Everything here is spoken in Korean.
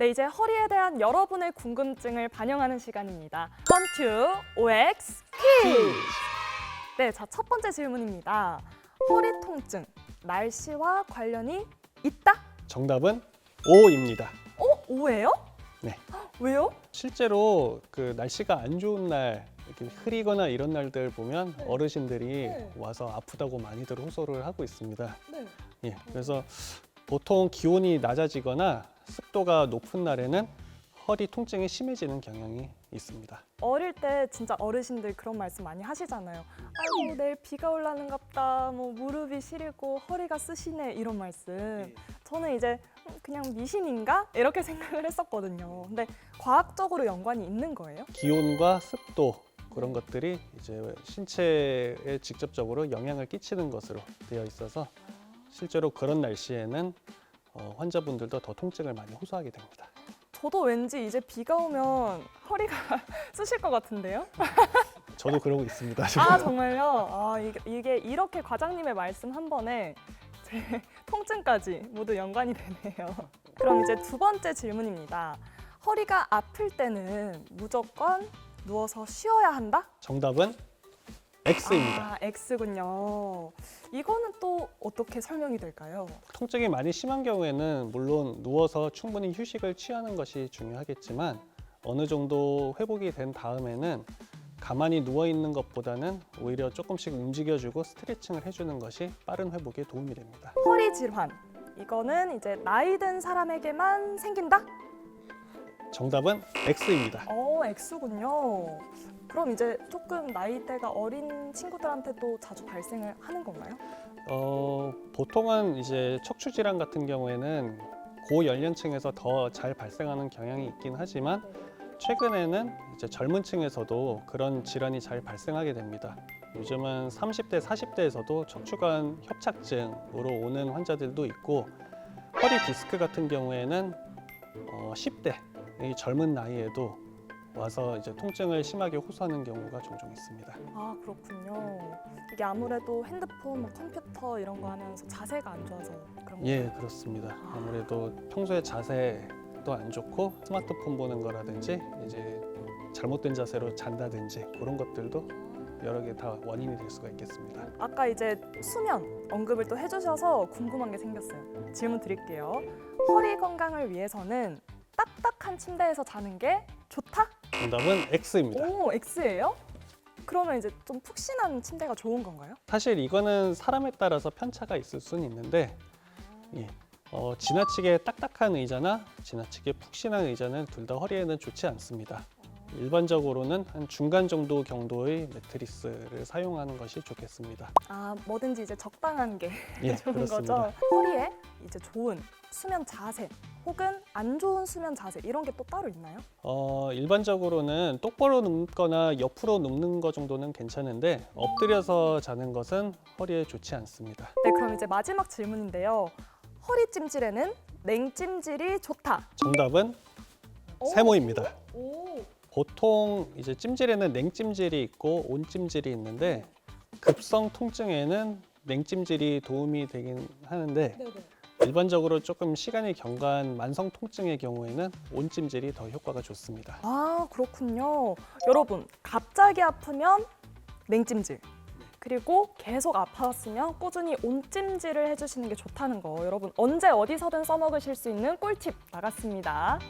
네, 이제 허리에 대한 여러분의 궁금증을 반영하는 시간입니다. 헌투 OX 퀴즈. 네, 자, 첫 번째 질문입니다. 허리 통증, 날씨와 관련이 있다? 정답은 O입니다. 어, 오예요? 네. 왜요? 실제로 그 날씨가 안 좋은 날 이렇게 흐리거나 이런 날들 보면 네. 어르신들이 네. 와서 아프다고 많이들 호소를 하고 있습니다. 네. 예, 그래서 보통 기온이 낮아지거나 습도가 높은 날에는 허리 통증이 심해지는 경향이 있습니다. 어릴 때 진짜 어르신들 그런 말씀 많이 하시잖아요. 아이고 내일 비가 올라는갑다. 뭐 무릎이 시리고 허리가 쓰시네 이런 말씀. 저는 이제 음, 그냥 미신인가 이렇게 생각을 했었거든요. 근데 과학적으로 연관이 있는 거예요? 기온과 습도 그런 것들이 이제 신체에 직접적으로 영향을 끼치는 것으로 되어 있어서 실제로 그런 날씨에는 어, 환자분들도 더 통증을 많이 호소하게 됩니다. 저도 왠지 이제 비가 오면 허리가 쑤실 것 같은데요? 저도 그러고 있습니다. 아 정말요? 아 이게, 이게 이렇게 과장님의 말씀 한 번에 제 통증까지 모두 연관이 되네요. 그럼 이제 두 번째 질문입니다. 허리가 아플 때는 무조건 누워서 쉬어야 한다? 정답은 X입니다. 아 X군요. 이거는 또 어떻게 설명이 될까요? 통증이 많이 심한 경우에는 물론 누워서 충분히 휴식을 취하는 것이 중요하겠지만 어느 정도 회복이 된 다음에는 가만히 누워 있는 것보다는 오히려 조금씩 움직여주고 스트레칭을 해주는 것이 빠른 회복에 도움이 됩니다. 허리 질환. 이거는 이제 나이 든 사람에게만 생긴다? 정답은 X입니다. 어, X군요. 그럼 이제 조금 나이대가 어린 친구들한테도 자주 발생을 하는 건가요? 어, 보통은 이제 척추 질환 같은 경우에는 고 연령층에서 더 잘 발생하는 경향이 있긴 하지만 최근에는 이제 젊은 층에서도 그런 질환이 잘 발생하게 됩니다. 요즘은 30대, 40대에서도 척추관 협착증으로 오는 환자들도 있고 허리 디스크 같은 경우에는 어, 10대 이 젊은 나이에도 와서 이제 통증을 심하게 호소하는 경우가 종종 있습니다. 아, 그렇군요. 이게 아무래도 핸드폰, 뭐 컴퓨터 이런 거 하면서 자세가 안 좋아서 그런 예, 건가요? 그렇습니다. 아무래도 평소에 자세도 안 좋고 스마트폰 보는 거라든지 이제 잘못된 자세로 잔다든지 그런 것들도 여러 개 다 원인이 될 수가 있겠습니다. 아까 이제 수면 언급을 또 해주셔서 궁금한 게 생겼어요. 질문 드릴게요. 허리 건강을 위해서는 딱딱한 침대에서 자는 게 좋다? 정답은 X입니다. 오, X예요? 그러면 이제 좀 푹신한 침대가 좋은 건가요? 사실 이거는 사람에 따라서 편차가 있을 수는 있는데 예, 어, 지나치게 딱딱한 의자나 지나치게 푹신한 의자는 둘 다 허리에는 좋지 않습니다. 일반적으로는 한 중간 정도 경도의 매트리스를 사용하는 것이 좋겠습니다. 아, 뭐든지 이제 적당한 게 예, 좋은 그렇습니다. 거죠. 허리에 이제 좋은 수면 자세 혹은 안 좋은 수면 자세 이런 게 또 따로 있나요? 어, 일반적으로는 똑바로 눕거나 옆으로 눕는 것 정도는 괜찮은데 엎드려서 자는 것은 허리에 좋지 않습니다. 네, 그럼 이제 마지막 질문인데요. 허리 찜질에는 냉찜질이 좋다. 정답은 오, 세모입니다. 오, 보통 이제 찜질에는 냉찜질이 있고 온찜질이 있는데 급성 통증에는 냉찜질이 도움이 되긴 하는데 네네. 일반적으로 조금 시간이 경과한 만성 통증의 경우에는 온찜질이 더 효과가 좋습니다. 아, 그렇군요. 여러분, 갑자기 아프면 냉찜질. 그리고 계속 아팠으면 꾸준히 온찜질을 해주시는 게 좋다는 거 여러분 언제 어디서든 써먹으실 수 있는 꿀팁 나갔습니다.